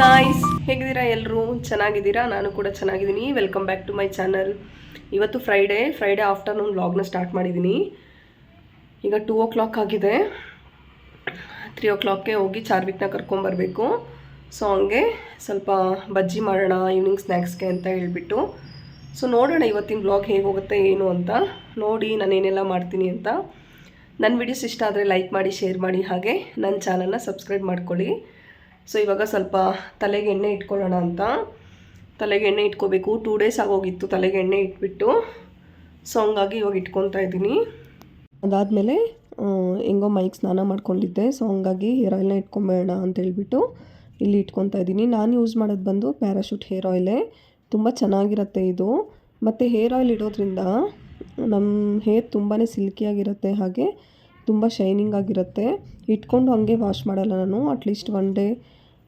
Guys ಹೇಗಿದ್ದೀರಾ ಎಲ್ಲರೂ ಚೆನ್ನಾಗಿದ್ದೀರಾ? ನಾನು ಕೂಡ ಚೆನ್ನಾಗಿದ್ದೀನಿ. Welcome back to my channel ಇವತ್ತು ಫ್ರೈಡೇ ಫ್ರೈಡೇ ಆಫ್ಟರ್ನೂನ್ ವ್ಲಾಗ್ನ ಸ್ಟಾರ್ಟ್ ಮಾಡಿದ್ದೀನಿ. ಈಗ ಟೂ ಓ ಕ್ಲಾಕ್ ಆಗಿದೆ. ತ್ರೀ ಓ ಕ್ಲಾಕ್ಗೆ ಹೋಗಿ ಚಾರ್ವಿಕ್ನ ಕರ್ಕೊಂಬರ್ಬೇಕು ಸೊ ಹಂಗೆ ಸ್ವಲ್ಪ ಬಜ್ಜಿ ಮಾಡೋಣ ಈವ್ನಿಂಗ್ ಸ್ನ್ಯಾಕ್ಸ್ಗೆ ಅಂತ ಹೇಳಿಬಿಟ್ಟು. ಸೊ ನೋಡೋಣ ಇವತ್ತಿನ ಬ್ಲಾಗ್ ಹೇಗೆ ಹೋಗುತ್ತೆ, ಏನು ಅಂತ. ನೋಡಿ ನಾನು ಏನೆಲ್ಲ ಮಾಡ್ತೀನಿ ಅಂತ. ನನ್ನ ವಿಡಿಯೋಸ್ ಇಷ್ಟ ಆದರೆ ಲೈಕ್ ಮಾಡಿ ಶೇರ್ ಮಾಡಿ, ಹಾಗೆ ನನ್ನ ಚಾನಲ್ನ ಸಬ್ಸ್ಕ್ರೈಬ್ ಮಾಡ್ಕೊಳ್ಳಿ. ಸೊ ಇವಾಗ ಸ್ವಲ್ಪ ತಲೆಗೆ ಎಣ್ಣೆ ಇಟ್ಕೊಳ್ಳೋಣ ಅಂತ. ತಲೆಗೆ ಎಣ್ಣೆ ಇಟ್ಕೋಬೇಕು. ಟೂ ಡೇಸ್ ಆಗೋಗಿತ್ತು ತಲೆಗೆ ಎಣ್ಣೆ ಇಟ್ಬಿಟ್ಟು. ಸೊ ಹಂಗಾಗಿ ಇವಾಗ ಇಟ್ಕೊತಾ ಇದ್ದೀನಿ. ಅದಾದಮೇಲೆ ಹೆಂಗೋ ಮೈಕ್ ಸ್ನಾನ ಮಾಡ್ಕೊಂಡಿದ್ದೆ. ಸೊ ಹಂಗಾಗಿ ಹೇರ್ ಆಯಿಲ್ನ ಇಟ್ಕೊಂಬೇಡ ಅಂತ ಹೇಳ್ಬಿಟ್ಟು ಇಲ್ಲಿ ಇಟ್ಕೊತಾ ಇದ್ದೀನಿ. ನಾನು ಯೂಸ್ ಮಾಡೋದು ಬಂದು ಪ್ಯಾರಾಶೂಟ್ ಹೇರ್ ಆಯಿಲೇ ತುಂಬ ಚೆನ್ನಾಗಿರುತ್ತೆ ಇದು. ಮತ್ತು ಹೇರ್ ಆಯಿಲ್ ಇಡೋದ್ರಿಂದ ನಮ್ಮ ಹೇರ್ ತುಂಬಾ ಸಿಲ್ಕಿಯಾಗಿರುತ್ತೆ ಹಾಗೆ ತುಂಬ ಶೈನಿಂಗ್ ಆಗಿರುತ್ತೆ. ಇಟ್ಕೊಂಡು ಹಾಗೆ ವಾಶ್ ಮಾಡಲ್ಲ ನಾನು. ಅಟ್ಲೀಸ್ಟ್ ಒನ್ ಡೇ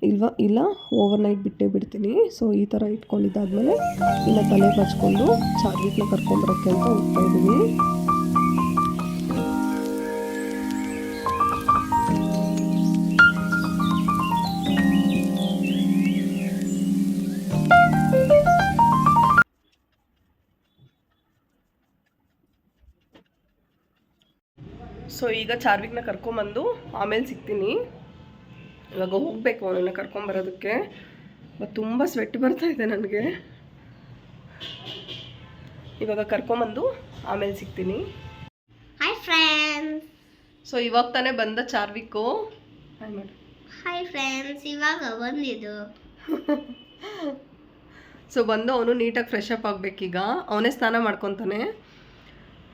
ಇಲ್ವಾ? ಇಲ್ಲ ಓವರ್ ನೈಟ್ ಬಿಟ್ಟೇ ಬಿಡ್ತೀನಿ. ಸೊ ಈ ಥರ ಇಟ್ಕೊಂಡಿದ್ದಾದಮೇಲೆ ಇಲ್ಲ ತಲೆ ಬಚ್ಕೊಂಡು ಚಾರ್ವಿಕ್ನ ಕರ್ಕೊಂಬರೋಕ್ಕೆ ಅಂತ ಹೋಗ್ತಾ ಸೊ ಈಗ ಚಾರ್ವಿಕ್ನ ಕರ್ಕೊಂಬಂದು ಆಮೇಲೆ ಸಿಗ್ತೀನಿ. ಇವಾಗ ಹೋಗಬೇಕು ಅವನನ್ನು ಕರ್ಕೊಂಬರೋದಕ್ಕೆ ತುಂಬ ಸ್ವೆಟ್ ಬರ್ತಾ ಇದೆ ನನಗೆ. ಇವಾಗ ಕರ್ಕೊಂಬಂದು ಆಮೇಲೆ ಸಿಗ್ತೀನಿ. ಹಾಯ್ ಫ್ರೆಂಡ್ಸ್ ಸೊ ಇವಾಗ ತಾನೇ ಬಂದ ಚಾರ್ವಿಕ್ಕು. ಹಾಯ್ ಮಾಡಿ ಹಾಯ್ ಫ್ರೆಂಡ್ಸ್ ಇವಾಗ ಬಂದಿದ್ದು. ಸೊ ಬಂದು ಅವನು ನೀಟಾಗಿ ಫ್ರೆಶ್ ಅಪ್ ಆಗಬೇಕೀಗ. ಅವನೇ ಸ್ನಾನ ಮಾಡ್ಕೊತಾನೆ.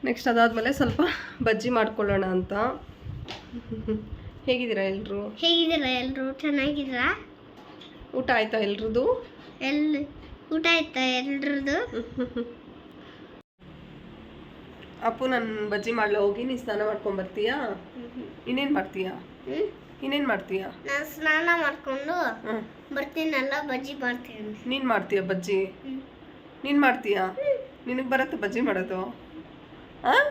ನೆಕ್ಸ್ಟ್ ಅದಾದಮೇಲೆ ಸ್ವಲ್ಪ ಬಜ್ಜಿ ಮಾಡ್ಕೊಳ್ಳೋಣ ಅಂತ. ಹೇಗಿದ್ದೀರಾ ಎಲ್ಲರೂ ಹೇಗಿದ್ದೀರಾ ಎಲ್ಲರೂ ಚೆನ್ನಾಗಿದ್ದೀರಾ? ಊಟ ಆಯ್ತಾ ಎಲ್ರದ್ದು ಎಲ್ ಊಟ ಆಯ್ತಾ ಎಲ್ರದ್ದು ಅಪ್ಪು ನನ್ನ ಬಜ್ಜಿ ಮಾಡ್ಲ ಹೋಗಿ ನೀನು ಸ್ನಾನ ಮಾಡ್ಕೊಂಡು ಬರ್ತೀಯಾ? ಇನ್ನೇನು ಮಾಡ್ತೀಯಾ? ಇನ್ನೇನ್ ಮಾಡ್ತೀಯಾ? ನಾನು ಸ್ನಾನ ಮಾಡ್ಕೊಂಡು ಬರ್ತೀನಲ್ಲ ಬಜ್ಜಿ ಮಾಡ್ತೀನಿ. ನೀನು ಮಾಡ್ತೀಯಾ ಬಜ್ಜಿ. ನೀನು ಮಾಡ್ತೀಯಾ? ನಿನಗೆ ಬರುತ್ತೆ ಬಜ್ಜಿ ಮಾಡೋದು? ಹಾಂ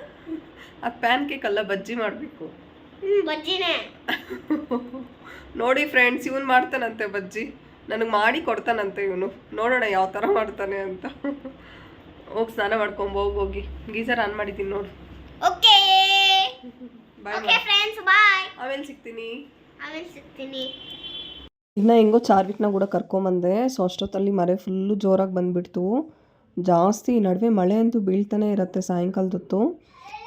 ಅದು ಪ್ಯಾನ್ ಕೇಕ್ ಅಲ್ಲ ಬಜ್ಜಿ ಮಾಡಬೇಕು. ಬಜ್ಜಿನೇ. ನೋಡಿ ಫ್ರೆಂಡ್ಸ್ ಇವನು ಮಾಡ್ತಾನಂತೆ ಬಜ್ಜಿ. ನನಗೆ ಮಾಡಿ ಕೊಡ್ತಾನಂತೆ ಇವನು. ನೋಡೋಣ ಯಾವ ಥರ ಮಾಡ್ತಾನೆ ಅಂತ. ಹೋಗಿ ಸ್ನಾನ ಮಾಡ್ಕೊಂಬ ಹೋಗಿ ಹೋಗಿ. ಗೀಸರ್ ಆನ್ ಮಾಡಿದ್ದೀನಿ ನೋಡು. ಓಕೆ. ಬಾಯ್ ಫ್ರೆಂಡ್ಸ್ ಬಾಯ್ ಆಮೇಲೆ ಸಿಗ್ತೀನಿ. ಆಮೇಲೆ ಸಿಗ್ತೀನಿ. ಇನ್ನು ಹೆಂಗೋ ಚಾರ್ವಿಕ್ನ ಕೂಡ ಕರ್ಕೊಂಬಂದೆ. ಸೊ ಅಷ್ಟೊತ್ತಲ್ಲಿ ಮರೆ ಫುಲ್ಲು ಜೋರಾಗಿ ಬಂದ್ಬಿಡ್ತು. ಜಾಸ್ತಿ ನಡುವೆ ಮಳೆ ಅಂತೂ ಬೀಳ್ತಾನೆ ಇರುತ್ತೆ ಸಾಯಂಕಾಲದೊತ್ತು.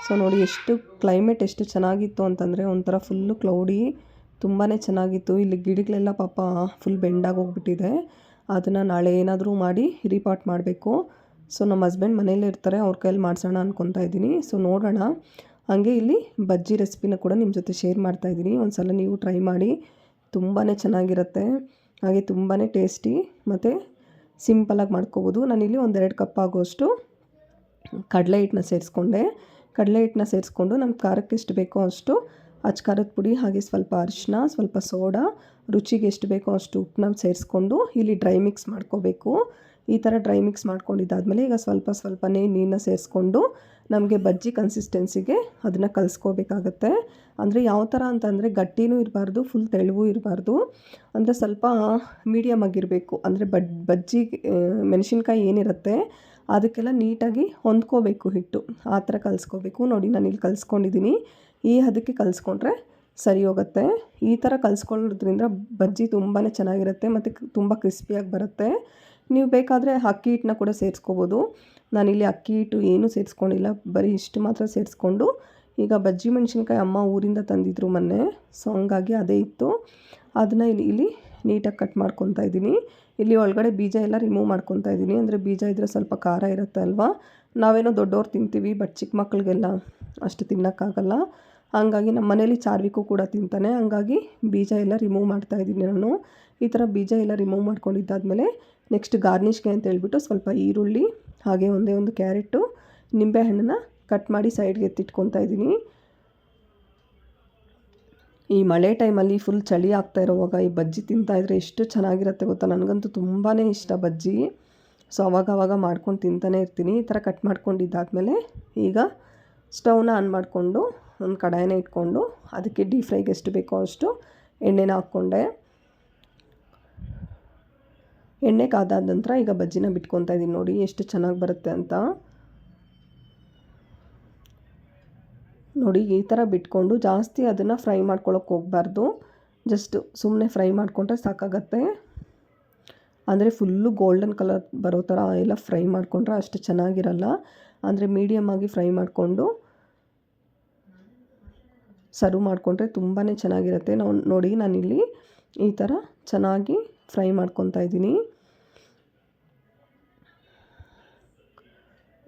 ಸೊ ನೋಡಿ ಎಷ್ಟು ಕ್ಲೈಮೇಟ್ ಎಷ್ಟು ಚೆನ್ನಾಗಿತ್ತು ಅಂತಂದರೆ ಒಂಥರ ಫುಲ್ಲು ಕ್ಲೌಡಿ ತುಂಬಾ ಚೆನ್ನಾಗಿತ್ತು. ಇಲ್ಲಿ ಗಿಡಗಳೆಲ್ಲ ಪಾಪ ಫುಲ್ ಬೆಂಡಾಗಿ ಹೋಗ್ಬಿಟ್ಟಿದೆ. ಅದನ್ನು ನಾಳೆ ಏನಾದರೂ ಮಾಡಿ ರೀಪಾಟ್ ಮಾಡಬೇಕು. ಸೊ ನಮ್ಮ ಹಸ್ಬೆಂಡ್ ಮನೇಲೇ ಇರ್ತಾರೆ, ಅವ್ರ ಕೈಯಲ್ಲಿ ಮಾಡಿಸೋಣ ಅನ್ಕೊತಾ ಇದ್ದೀನಿ. ಸೊ ನೋಡೋಣ. ಹಾಗೆ ಇಲ್ಲಿ ಬಜ್ಜಿ ರೆಸಿಪಿನ ಕೂಡ ನಿಮ್ಮ ಜೊತೆ ಶೇರ್ ಮಾಡ್ತಾ ಇದ್ದೀನಿ. ಒಂದು ಸಲ ನೀವು ಟ್ರೈ ಮಾಡಿ ತುಂಬಾ ಚೆನ್ನಾಗಿರುತ್ತೆ. ಹಾಗೆ ತುಂಬಾ ಟೇಸ್ಟಿ ಮತ್ತು ಸಿಂಪಲಾಗಿ ಮಾಡ್ಕೋಬೋದು. ನಾನಿಲ್ಲಿ ಒಂದೆರಡು ಕಪ್ ಆಗೋಷ್ಟು ಕಡಲೆ ಹಿಟ್ಟನ್ನ ಸೇರಿಸ್ಕೊಂಡೆ. ಕಡಲೆ ಹಿಟ್ಟನ್ನ ಸೇರಿಸ್ಕೊಂಡು ನಮ್ಮ ಖಾರಕ್ಕೆ ಎಷ್ಟು ಬೇಕೋ ಅಷ್ಟು ಅಚ್ಚ ಖಾರದ ಪುಡಿ ಹಾಗೆ ಸ್ವಲ್ಪ ಅರಿಶಿನ ಸ್ವಲ್ಪ ಸೋಡಾ, ರುಚಿಗೆ ಎಷ್ಟು ಬೇಕೋ ಅಷ್ಟು ಉಪ್ಪನ್ನ ಸೇರಿಸ್ಕೊಂಡು ಇಲ್ಲಿ ಡ್ರೈ ಮಿಕ್ಸ್ ಮಾಡ್ಕೋಬೇಕು. ಈ ಥರ ಡ್ರೈ ಮಿಕ್ಸ್ ಮಾಡ್ಕೊಂಡಿದ್ದಾದಮೇಲೆ ಈಗ ಸ್ವಲ್ಪ ಸ್ವಲ್ಪನೇ ನೀರನ್ನ ಸೇರಿಸ್ಕೊಂಡು ನಮಗೆ ಬಜ್ಜಿ ಕನ್ಸಿಸ್ಟೆನ್ಸಿಗೆ ಅದನ್ನು ಕಲಿಸ್ಕೋಬೇಕಾಗತ್ತೆ. ಅಂದರೆ ಯಾವ ಥರ ಅಂತಂದರೆ ಗಟ್ಟಿನೂ ಇರಬಾರ್ದು ಫುಲ್ ತೆಳುವೂ ಇರಬಾರ್ದು. ಅಂದರೆ ಸ್ವಲ್ಪ ಮೀಡಿಯಮ್ ಆಗಿರಬೇಕು. ಅಂದರೆ ಬಡ್ ಬಜ್ಜಿ ಮೆಣಸಿನ್ಕಾಯಿ ಏನಿರುತ್ತೆ ಅದಕ್ಕೆಲ್ಲ ನೀಟಾಗಿ ಹೊಂದ್ಕೋಬೇಕು ಹಿಟ್ಟು. ಆ ಥರ ಕಲಿಸ್ಕೋಬೇಕು. ನೋಡಿ, ನಾನು ಇಲ್ಲಿ ಕಲಿಸ್ಕೊಂಡಿದ್ದೀನಿ. ಈ ಹದಕ್ಕೆ ಕಲಿಸ್ಕೊಂಡ್ರೆ ಸರಿ ಹೋಗುತ್ತೆ. ಈ ಥರ ಕಲಿಸ್ಕೊಳ್ಳೋದ್ರಿಂದ ಬಜ್ಜಿ ತುಂಬಾ ಚೆನ್ನಾಗಿರುತ್ತೆ ಮತ್ತು ತುಂಬ ಕ್ರಿಸ್ಪಿಯಾಗಿ ಬರುತ್ತೆ. ನೀವು ಬೇಕಾದರೆ ಅಕ್ಕಿ ಹಿಟ್ಟನ್ನ ಕೂಡ ಸೇರಿಸ್ಕೋಬೋದು. ನಾನಿಲ್ಲಿ ಅಕ್ಕಿ ಹಿಟ್ಟು ಏನೂ ಸೇರಿಸ್ಕೊಂಡಿಲ್ಲ. ಬರೀ ಇಷ್ಟು ಮಾತ್ರ ಸೇರಿಸ್ಕೊಂಡು ಈಗ ಬಜ್ಜಿ ಮೆಣಸಿನ್ಕಾಯಿ ಅಮ್ಮ ಊರಿಂದ ತಂದಿದ್ರು ಮೊನ್ನೆ. ಸೊ ಹಂಗಾಗಿ ಅದೇ ಇತ್ತು. ಅದನ್ನ ಇಲ್ಲಿ ಇಲ್ಲಿ ನೀಟಾಗಿ ಕಟ್ ಮಾಡ್ಕೊತಾ ಇದ್ದೀನಿ. ಇಲ್ಲಿ ಒಳಗಡೆ ಬೀಜ ಎಲ್ಲ ರಿಮೂವ್ ಮಾಡ್ಕೊತಾ ಇದ್ದೀನಿ ಅಂದರೆ ಬೀಜ ಇದ್ದರೆ ಸ್ವಲ್ಪ ಖಾರ ಇರುತ್ತೆ ಅಲ್ವಾ? ನಾವೇನೋ ದೊಡ್ಡವ್ರು ತಿಂತೀವಿ ಬಟ್ ಚಿಕ್ಕ ಮಕ್ಕಳಿಗೆಲ್ಲ ಅಷ್ಟು ತಿನ್ನೋಕ್ಕಾಗಲ್ಲ ಹಾಗಾಗಿ ನಮ್ಮ ಮನೇಲಿ ಚಾರ್ವಿಕು ಕೂಡ ತಿಂತಾನೆ. ಹಂಗಾಗಿ ಬೀಜ ಎಲ್ಲ ರಿಮೂವ್ ಮಾಡ್ತಾ ಇದ್ದೀನಿ ನಾನು. ಈ ಥರ ಬೀಜ ಎಲ್ಲ ರಿಮೂವ್ ಮಾಡ್ಕೊಂಡಿದ್ದಾದಮೇಲೆ ನೆಕ್ಸ್ಟ್ ಗಾರ್ನಿಷ್ಗೆ ಅಂತ ಹೇಳ್ಬಿಟ್ಟು ಸ್ವಲ್ಪ ಈರುಳ್ಳಿ, ಹಾಗೆ ಒಂದೇ ಒಂದು ಕ್ಯಾರೆಟು ನಿಂಬೆಹಣ್ಣನ್ನ ಕಟ್ ಮಾಡಿ ಸೈಡ್ಗೆ ಎತ್ತಿಟ್ಕೊತಾ ಇದ್ದೀನಿ ಈ ಮಳೆ ಟೈಮಲ್ಲಿ ಫುಲ್ ಚಳಿ ಆಗ್ತಾ ಇರೋವಾಗ ಈ ಬಜ್ಜಿ ತಿಂತಾಯಿದ್ರೆ ಎಷ್ಟು ಚೆನ್ನಾಗಿರುತ್ತೆ ಗೊತ್ತಾ? ನನಗಂತೂ ತುಂಬಾ ಇಷ್ಟ ಬಜ್ಜಿ. ಸೊ ಅವಾಗ ಅವಾಗ ಮಾಡ್ಕೊಂಡು ತಿಂತಾನೆ ಇರ್ತೀನಿ. ಈ ಥರ ಕಟ್ ಮಾಡ್ಕೊಂಡಿದ್ದಾದಮೇಲೆ ಈಗ ಸ್ಟವ್ನ ಆನ್ ಮಾಡಿಕೊಂಡು ಒಂದು ಕಡಾಯಿನ ಇಟ್ಕೊಂಡು ಅದಕ್ಕೆ ಡೀಪ್ ಫ್ರೈಗೆ ಎಷ್ಟು ಬೇಕೋ ಅಷ್ಟು ಎಣ್ಣೆನ ಹಾಕ್ಕೊಂಡೆ. ಎಣ್ಣೆ ಕಾದಾದ ನಂತರ ಈಗ ಬಜ್ಜಿನ ಬಿಟ್ಕೊತಾ ಇದ್ದೀನಿ ನೋಡಿ ಎಷ್ಟು ಚೆನ್ನಾಗಿ ಬರುತ್ತೆ ಅಂತ. ನೋಡಿ, ಈ ಥರ ಬಿಟ್ಕೊಂಡು ಜಾಸ್ತಿ ಅದನ್ನು ಫ್ರೈ ಮಾಡ್ಕೊಳಕ್ಕೆ ಹೋಗಬಾರ್ದು. ಜಸ್ಟ್ ಸುಮ್ಮನೆ ಫ್ರೈ ಮಾಡಿಕೊಂಡ್ರೆ ಸಾಕಾಗತ್ತೆ. ಅಂದರೆ ಫುಲ್ಲು ಗೋಲ್ಡನ್ ಕಲರ್ ಬರೋ ಥರ ಎಲ್ಲ ಫ್ರೈ ಮಾಡಿಕೊಂಡ್ರೆ ಅಷ್ಟು ಚೆನ್ನಾಗಿರಲ್ಲ. ಅಂದರೆ ಮೀಡಿಯಮ್ ಆಗಿ ಫ್ರೈ ಮಾಡಿಕೊಂಡು ಸರ್ವ್ ಮಾಡಿಕೊಂಡ್ರೆ ತುಂಬಾ ಚೆನ್ನಾಗಿರುತ್ತೆ. ನಾವು ನೋಡಿ, ನಾನಿಲ್ಲಿ ಈ ಥರ ಚೆನ್ನಾಗಿ ಫ್ರೈ ಮಾಡ್ಕೊತಾ ಇದ್ದೀನಿ.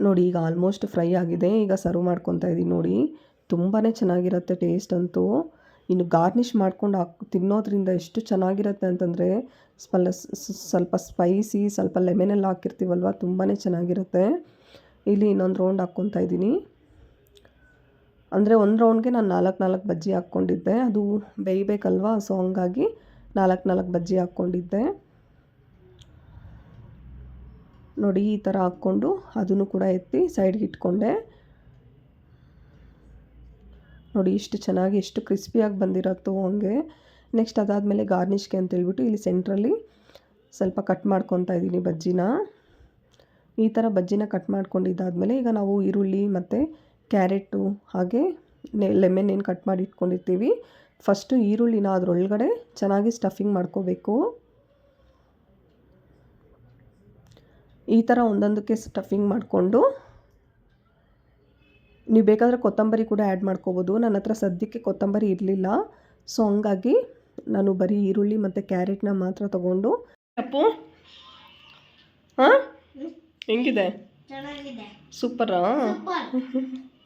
ನೋಡಿ, ಈಗ ಆಲ್ಮೋಸ್ಟ್ ಫ್ರೈ ಆಗಿದೆ. ಈಗ ಸರ್ವ್ ಮಾಡ್ಕೊತಾ ಇದ್ದೀನಿ ನೋಡಿ. ತುಂಬಾ ಚೆನ್ನಾಗಿರುತ್ತೆ ಟೇಸ್ಟ್ ಅಂತೂ. ಇನ್ನು ಗಾರ್ನಿಷ್ ಮಾಡ್ಕೊಂಡು ಹಾಕ್, ತಿನ್ನೋದ್ರಿಂದ ಎಷ್ಟು ಚೆನ್ನಾಗಿರುತ್ತೆ ಅಂತಂದರೆ ಸ್ಪಲ್ಲ ಸ್ವಲ್ಪ ಸ್ಪೈಸಿ ಸ್ವಲ್ಪ ಲೆಮನೆಲ್ಲ ಹಾಕಿರ್ತೀವಲ್ವ ತುಂಬಾ ಚೆನ್ನಾಗಿರುತ್ತೆ. ಇಲ್ಲಿ ಇನ್ನೊಂದು ರೌಂಡ್ ಹಾಕ್ಕೊತಾ ಇದ್ದೀನಿ. ಅಂದರೆ ಒಂದು ರೌಂಡ್ಗೆ ನಾನು ನಾಲ್ಕು ನಾಲ್ಕು ಬಜ್ಜಿ ಹಾಕ್ಕೊಂಡಿದ್ದೆ. ಅದು ಬೇಯಬೇಕಲ್ವಾ ಸೊ ಹಂಗಾಗಿ ನಾಲ್ಕು ನಾಲ್ಕು ಬಜ್ಜಿ ಹಾಕ್ಕೊಂಡಿದ್ದೆ. ನೋಡಿ, ಈ ಥರ ಹಾಕ್ಕೊಂಡು ಅದನ್ನು ಕೂಡ ಎತ್ತಿ ಸೈಡ್ಗೆ ಇಟ್ಕೊಂಡೆ. ನೋಡಿ, ಇಷ್ಟು ಚೆನ್ನಾಗಿ ಎಷ್ಟು ಕ್ರಿಸ್ಪಿಯಾಗಿ ಬಂದಿರತ್ತೋ ಹಂಗೆ ನೆಕ್ಸ್ಟ್ ಅದಾದಮೇಲೆ ಗಾರ್ನಿಷ್ಗೆ ಅಂತ ಹೇಳ್ಬಿಟ್ಟು ಇಲ್ಲಿ ಸೆಂಟ್ರಲ್ಲಿ ಸ್ವಲ್ಪ ಕಟ್ ಮಾಡ್ಕೊತಾ ಇದ್ದೀನಿ ಬಜ್ಜಿನ. ಈ ಥರ ಬಜ್ಜಿನ ಕಟ್ ಮಾಡ್ಕೊಂಡಿದ್ದಾದಮೇಲೆ ಈಗ ನಾವು ಈರುಳ್ಳಿ ಮತ್ತು ಕ್ಯಾರೆಟು ಹಾಗೆ ಲೆಮನ್ ಏನು ಕಟ್ ಮಾಡಿ ಇಟ್ಕೊಂಡಿರ್ತೀವಿ. ಫಸ್ಟು ಈರುಳ್ಳಿನ ಅದರೊಳಗಡೆ ಚೆನ್ನಾಗಿ ಸ್ಟಫಿಂಗ್ ಮಾಡ್ಕೋಬೇಕು. ಈ ಥರ ಒಂದೊಂದಕ್ಕೆ ಸ್ಟಫಿಂಗ್ ಮಾಡಿಕೊಂಡು ನೀವು ಬೇಕಾದರೆ ಕೊತ್ತಂಬರಿ ಕೂಡ ಆ್ಯಡ್ ಮಾಡ್ಕೋಬೋದು. ನನ್ನ ಹತ್ರ ಸದ್ಯಕ್ಕೆ ಕೊತ್ತಂಬರಿ ಇರಲಿಲ್ಲ. ಸೊ ಹಂಗಾಗಿ ನಾನು ಬರೀ ಈರುಳ್ಳಿ ಮತ್ತು ಕ್ಯಾರೆಟ್ನ ಮಾತ್ರ ತಗೊಂಡು. ಅಪ್ಪು ಹಾಂ? ಹೆಂಗಿದೆ? ಚೆನ್ನಾಗಿದೆ.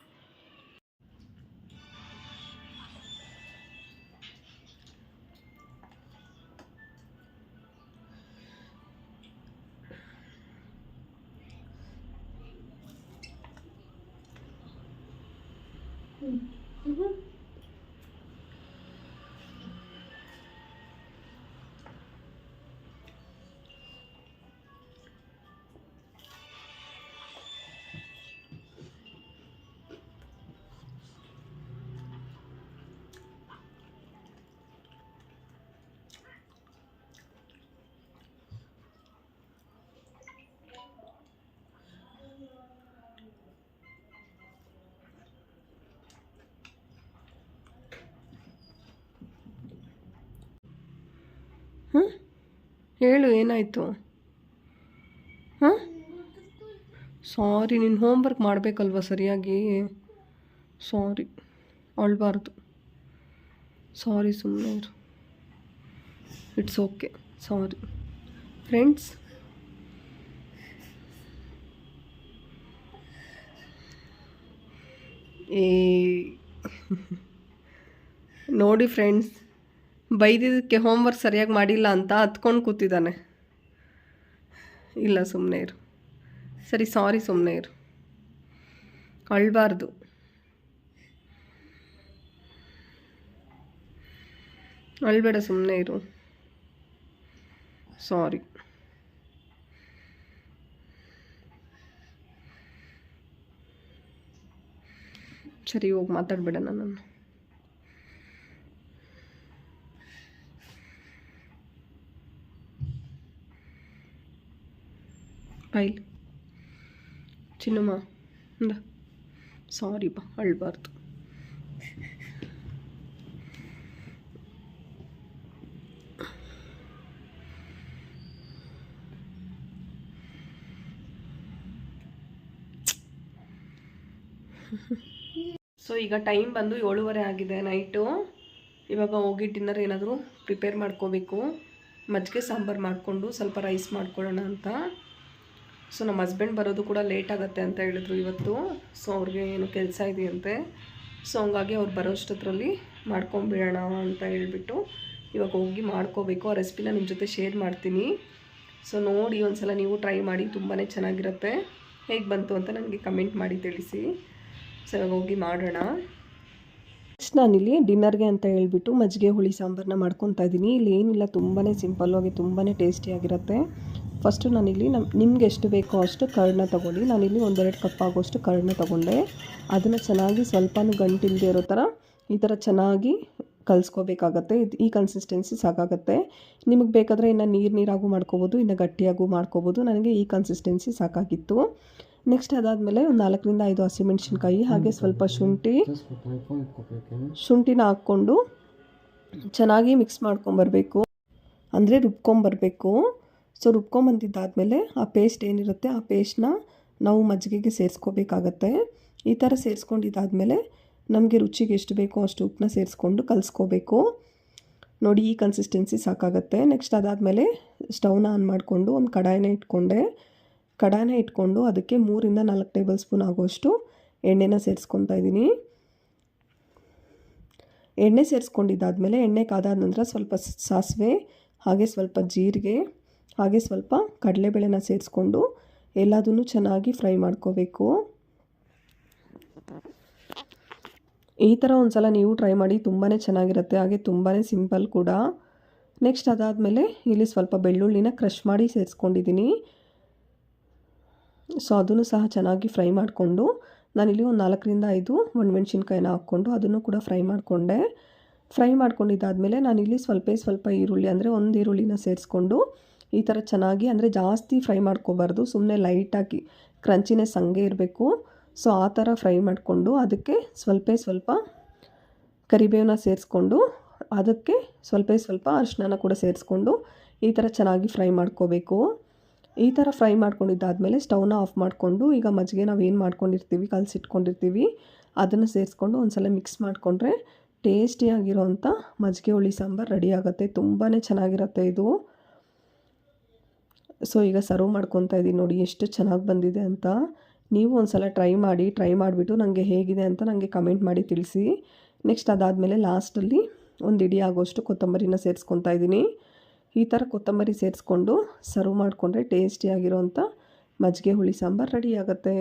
ಸೂಪರಾ ಸೂಪರ್ ಹಾಂ ಹೇಳು, ಏನಾಯಿತು? ಹಾಂ? ಸಾರಿ ನೀನು ಹೋಮ್ವರ್ಕ್ ಮಾಡಬೇಕಲ್ವ ಸರಿಯಾಗಿ? ಸಾರಿ ಅಳ್ಬಾರ್ದು. ಸಾರಿ ಸುಮ್ಮನೆ ಇರು. ಇಟ್ಸ್ ಓಕೆ ಸಾರಿ ಫ್ರೆಂಡ್ಸ್ ಏ, ನೋಡಿ ಫ್ರೆಂಡ್ಸ್ ಬೈದಿದ್ದಕ್ಕೆ ಹೋಮ್ವರ್ಕ್ ಸರಿಯಾಗಿ ಮಾಡಿಲ್ಲ ಅಂತ ಹತ್ಕೊಂಡು ಕೂತಿದ್ದಾನೆ. ಇಲ್ಲ ಸುಮ್ಮನೆ ಇರು. ಸರಿ ಸಾರಿ ಸುಮ್ಮನೆ ಇರು. ಅಳ್ಬಾರ್ದು. ಅಳ್ಬೇಡ ಸುಮ್ಮನೆ ಇರು. ಸಾರಿ ಸರಿ, ಹೋಗಿ ಮಾತಾಡಬೇಡ ನನ್ನನ್ನು. ಬಾಯ್ಲಿ ಚಿನ್ನಮ್ಮ ಇಂದ ಸಾರಿ ಬಾ ಅಳ್ಬಾರ್ದು ಸೊ ಈಗ ಟೈಮ್ ಬಂದು ಏಳುವರೆ ಆಗಿದೆ ನೈಟು ಇವಾಗ ಹೋಗಿ ಡಿನ್ನರ್ ಏನಾದರೂ ಪ್ರಿಪೇರ್ ಮಾಡ್ಕೋಬೇಕು. ಮಜ್ಜಿಗೆ ಸಾಂಬಾರು ಮಾಡಿಕೊಂಡು ಸ್ವಲ್ಪ ರೈಸ್ ಮಾಡ್ಕೊಳ್ಳೋಣ ಅಂತ. ಸೊ ನಮ್ಮ ಹಸ್ಬೆಂಡ್ ಬರೋದು ಕೂಡ ಲೇಟ್ ಆಗುತ್ತೆ ಅಂತ ಹೇಳಿದ್ರು ಇವತ್ತು. ಸೊ ಅವ್ರಿಗೆ ಏನು ಕೆಲಸ ಇದೆಯಂತೆ? ಸೊ ಹಂಗಾಗಿ ಅವ್ರು ಬರೋಷ್ಟರಲ್ಲಿ ಮಾಡ್ಕೊಂಬಿಡೋಣ ಅಂತ ಹೇಳಿಬಿಟ್ಟು ಇವಾಗ ಹೋಗಿ ಮಾಡ್ಕೋಬೇಕು. ಆ ರೆಸಿಪಿನ ನಿಮ್ಮ ಜೊತೆ ಶೇರ್ ಮಾಡ್ತೀನಿ. ಸೊ ನೋಡಿ ಒಂದ್ಸಲ ನೀವು ಟ್ರೈ ಮಾಡಿ ತುಂಬಾ ಚೆನ್ನಾಗಿರುತ್ತೆ. ಹೇಗೆ ಬಂತು ಅಂತ ನನಗೆ ಕಮೆಂಟ್ ಮಾಡಿ ತಿಳಿಸಿ. ಸೊ ಇವಾಗ ಹೋಗಿ ಮಾಡೋಣ. ನೆಕ್ಸ್ಟ್ ನಾನಿಲ್ಲಿ ಡಿನ್ನರ್ಗೆ ಅಂತ ಹೇಳಿಬಿಟ್ಟು ಮಜ್ಜಿಗೆ ಹುಳಿ ಸಾಂಬಾರನ್ನ ಮಾಡ್ಕೊತಾ ಇದ್ದೀನಿ ಇಲ್ಲಿ ಏನಿಲ್ಲ ತುಂಬಾ ಸಿಂಪಲ್ಲಾಗಿ ತುಂಬಾ ಟೇಸ್ಟಿಯಾಗಿರುತ್ತೆ ಫಸ್ಟು ನಾನಿಲ್ಲಿ ನಮ್ಮ ನಿಮ್ಗೆ ಎಷ್ಟು ಬೇಕೋ ಅಷ್ಟು ಕರ್ಣ ತೊಗೊಳ್ಳಿ ನಾನಿಲ್ಲಿ ಒಂದೆರಡು ಕಪ್ ಆಗೋಷ್ಟು ಕರ್ಣ ತೊಗೊಂಡೆ. ಅದನ್ನು ಚೆನ್ನಾಗಿ ಸ್ವಲ್ಪನೂ ಗಂಟಿಲ್ಲದೆ ಇರೋ ಥರ ಈ ಥರ ಚೆನ್ನಾಗಿ ಕಲಿಸ್ಕೋಬೇಕಾಗತ್ತೆ. ಇದು ಈ ಕನ್ಸಿಸ್ಟೆನ್ಸಿ ಸಾಕಾಗತ್ತೆ. ನಿಮಗೆ ಬೇಕಾದರೆ ಇನ್ನು ನೀರು ನೀರಾಗೂ ಮಾಡ್ಕೋಬೋದು ಇನ್ನು ಗಟ್ಟಿಯಾಗೂ ಮಾಡ್ಕೋಬೋದು. ನನಗೆ ಈ ಕನ್ಸಿಸ್ಟೆನ್ಸಿ ಸಾಕಾಗಿತ್ತು. ನೆಕ್ಸ್ಟ್ ಅದಾದಮೇಲೆ ಒಂದು ನಾಲ್ಕರಿಂದ ಐದು ಹಸಿಮೆಣ್ಸಿನ್ಕಾಯಿ ಹಾಗೆ ಸ್ವಲ್ಪ ಶುಂಠಿ. ಶುಂಠಿನ ಹಾಕ್ಕೊಂಡು ಚೆನ್ನಾಗಿ ಮಿಕ್ಸ್ ಮಾಡ್ಕೊಂಬರ್ಬೇಕು. ಅಂದರೆ ರುಬ್ಕೊಂಬರ್ಬೇಕು. ಸೊ ರುಬ್ಕೊಂಬಂದಿದ್ದಾದಮೇಲೆ ಆ ಪೇಸ್ಟ್ ಏನಿರುತ್ತೆ ಆ ಪೇಸ್ಟ್ನ ನಾವು ಮಜ್ಜಿಗೆಗೆ ಸೇರಿಸ್ಕೋಬೇಕಾಗತ್ತೆ. ಈ ಥರ ಸೇರಿಸ್ಕೊಂಡಿದ್ದಾದಮೇಲೆ ನಮಗೆ ರುಚಿಗೆ ಎಷ್ಟು ಬೇಕೋ ಅಷ್ಟು ಉಪ್ಪನ್ನ ಸೇರಿಸ್ಕೊಂಡು ಕಲಿಸ್ಕೋಬೇಕು. ನೋಡಿ, ಈ ಕನ್ಸಿಸ್ಟೆನ್ಸಿ ಸಾಕಾಗತ್ತೆ. ನೆಕ್ಸ್ಟ್ ಅದಾದಮೇಲೆ ಸ್ಟವ್ನ ಆನ್ ಮಾಡಿಕೊಂಡು ಒಂದು ಕಡಾಯಿನ ಇಟ್ಕೊಂಡೆ. ಕಡಾಯಿನ ಇಟ್ಕೊಂಡು ಅದಕ್ಕೆ ಮೂರಿಂದ ನಾಲ್ಕು ಟೇಬಲ್ ಸ್ಪೂನ್ ಆಗೋಷ್ಟು ಎಣ್ಣೆನ ಸೇರಿಸ್ಕೊತಾ ಇದ್ದೀನಿ. ಎಣ್ಣೆ ಸೇರಿಸ್ಕೊಂಡಿದ್ದಾದಮೇಲೆ ಎಣ್ಣೆ ಕಾದಾದ ನಂತರ ಸ್ವಲ್ಪ ಸಾಸಿವೆ, ಹಾಗೆ ಸ್ವಲ್ಪ ಜೀರಿಗೆ ಹಾಗೆ ಸ್ವಲ್ಪ ಕಡಲೆಬೇಳೆನ ಸೇರಿಸ್ಕೊಂಡು ಎಲ್ಲದನ್ನು ಚೆನ್ನಾಗಿ ಫ್ರೈ ಮಾಡ್ಕೋಬೇಕು. ಈ ಥರ ಒಂದು ಸಲ ನೀವು ಟ್ರೈ ಮಾಡಿ ತುಂಬಾ ಚೆನ್ನಾಗಿರುತ್ತೆ, ಹಾಗೆ ತುಂಬಾ ಸಿಂಪಲ್ ಕೂಡ. ನೆಕ್ಸ್ಟ್ ಅದಾದಮೇಲೆ ಇಲ್ಲಿ ಸ್ವಲ್ಪ ಬೆಳ್ಳುಳ್ಳಿನ ಕ್ರಷ್ ಮಾಡಿ ಸೇರಿಸ್ಕೊಂಡಿದ್ದೀನಿ. ಸೊ ಅದನ್ನು ಸಹ ಚೆನ್ನಾಗಿ ಫ್ರೈ ಮಾಡಿಕೊಂಡು ನಾನಿಲ್ಲಿ ಒಂದು ನಾಲ್ಕರಿಂದ ಐದು ಒಣಮೆಣ್ಸಿನ್ಕಾಯಿನ ಹಾಕ್ಕೊಂಡು ಅದನ್ನು ಕೂಡ ಫ್ರೈ ಮಾಡಿಕೊಂಡೆ. ಫ್ರೈ ಮಾಡ್ಕೊಂಡಿದ್ದಾದಮೇಲೆ ನಾನಿಲ್ಲಿ ಸ್ವಲ್ಪ ಸ್ವಲ್ಪ ಈರುಳ್ಳಿ, ಅಂದರೆ ಒಂದು ಈರುಳ್ಳಿನ ಸೇರಿಸ್ಕೊಂಡು ಈ ಥರ ಚೆನ್ನಾಗಿ ಅಂದರೆ ಜಾಸ್ತಿ ಫ್ರೈ ಮಾಡ್ಕೋಬಾರ್ದು ಸುಮ್ಮನೆ ಲೈಟಾಗಿ ಕ್ರಂಚಿನೆಸ್ ಹಂಗೆ ಇರಬೇಕು. ಸೊ ಆ ಥರ ಫ್ರೈ ಮಾಡಿಕೊಂಡು ಅದಕ್ಕೆ ಸ್ವಲ್ಪ ಸ್ವಲ್ಪ ಕರಿಬೇವನ್ನ ಸೇರಿಸ್ಕೊಂಡು, ಅದಕ್ಕೆ ಸ್ವಲ್ಪ ಸ್ವಲ್ಪ ಅರಿಶಿನ ಕೂಡ ಸೇರಿಸ್ಕೊಂಡು ಈ ಥರ ಚೆನ್ನಾಗಿ ಫ್ರೈ ಮಾಡ್ಕೋಬೇಕು. ಈ ಥರ ಫ್ರೈ ಮಾಡ್ಕೊಂಡಿದ್ದಾದಮೇಲೆ ಸ್ಟವ್ನ ಆಫ್ ಮಾಡಿಕೊಂಡು ಈಗ ಮಜ್ಜಿಗೆ ನಾವು ಏನು ಮಾಡ್ಕೊಂಡಿರ್ತೀವಿ, ಕಲಸಿಟ್ಕೊಂಡಿರ್ತೀವಿ, ಅದನ್ನು ಸೇರಿಸ್ಕೊಂಡು ಒಂದು ಸಲ ಮಿಕ್ಸ್ ಮಾಡಿಕೊಂಡ್ರೆ ಟೇಸ್ಟಿಯಾಗಿರೋವಂಥ ಮಜ್ಜಿಗೆ ಹುಳಿ ಸಾಂಬಾರು ರೆಡಿ ಆಗುತ್ತೆ. ತುಂಬಾ ಚೆನ್ನಾಗಿರುತ್ತೆ ಇದು. ಸೊ ಈಗ ಸರ್ವ್ ಮಾಡ್ಕೊತಾ ಇದ್ದೀನಿ ನೋಡಿ ಎಷ್ಟು ಚೆನ್ನಾಗಿ ಬಂದಿದೆ ಅಂತ. ನೀವು ಒಂದು ಸಲ ಟ್ರೈ ಮಾಡಿ, ಟ್ರೈ ಮಾಡಿಬಿಟ್ಟು ನನಗೆ ಹೇಗಿದೆ ಅಂತ ನನಗೆ ಕಮೆಂಟ್ ಮಾಡಿ ತಿಳಿಸಿ. ನೆಕ್ಸ್ಟ್ ಅದಾದಮೇಲೆ ಲಾಸ್ಟಲ್ಲಿ ಒಂದು ಇಡೀ ಆಗೋಷ್ಟು ಕೊತ್ತಂಬರಿನ ಸೇರಿಸ್ಕೊತಾ ಇದ್ದೀನಿ ಈ ಥರ ಕೊತ್ತಂಬರಿ ಸೇರಿಸ್ಕೊಂಡು ಸರ್ವ್ ಮಾಡಿಕೊಂಡ್ರೆ ಟೇಸ್ಟಿಯಾಗಿರೋವಂಥ ಮಜ್ಜಿಗೆ ಹುಳಿ ಸಾಂಬಾರು ರೆಡಿ ಆಗುತ್ತೆ.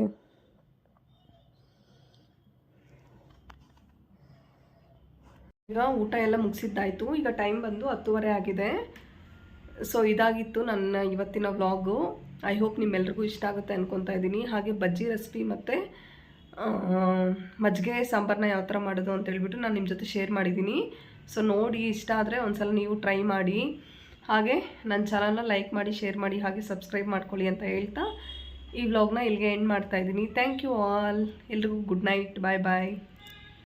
ಈಗ ಊಟ ಎಲ್ಲ ಮುಗಿಸಿದ್ದಾಯಿತು. ಈಗ ಟೈಮ್ ಬಂದು ಹತ್ತುವರೆ ಆಗಿದೆ. ಸೊ ಇದಾಗಿತ್ತು ನನ್ನ ಇವತ್ತಿನ ವ್ಲಾಗು. ಐ ಹೋಪ್ ನಿಮ್ಮೆಲ್ರಿಗೂ ಇಷ್ಟ ಆಗುತ್ತೆ ಅನ್ಕೊತಾ ಇದ್ದೀನಿ. ಹಾಗೆ ಬಜ್ಜಿ ರೆಸಿಪಿ ಮತ್ತು ಮಜ್ಜಿಗೆ ಸಾಂಬಾರನ್ನ ಯಾವ ಥರ ಮಾಡೋದು ಅಂತ ಹೇಳ್ಬಿಟ್ಟು ನಾನು ನಿಮ್ಮ ಜೊತೆ ಶೇರ್ ಮಾಡಿದ್ದೀನಿ. ಸೊ ನೋಡಿ, ಇಷ್ಟ ಆದರೆ ಒಂದ್ಸಲ ನೀವು ಟ್ರೈ ಮಾಡಿ. ಹಾಗೆ ನನ್ನ ಚಾನಲ್ನ ಲೈಕ್ ಮಾಡಿ ಶೇರ್ ಮಾಡಿ, ಹಾಗೆ ಸಬ್ಸ್ಕ್ರೈಬ್ ಮಾಡ್ಕೊಳ್ಳಿ ಅಂತ ಹೇಳ್ತಾ ಈ ವ್ಲಾಗ್ನ ಇಲ್ಲಿಗೆ ಎಂಡ್ ಮಾಡ್ತಾ ಇದ್ದೀನಿ. ಥ್ಯಾಂಕ್ ಯು ಆಲ್ ಎಲ್ರಿಗೂ ಗುಡ್ ನೈಟ್ ಬಾಯ್ ಬಾಯ್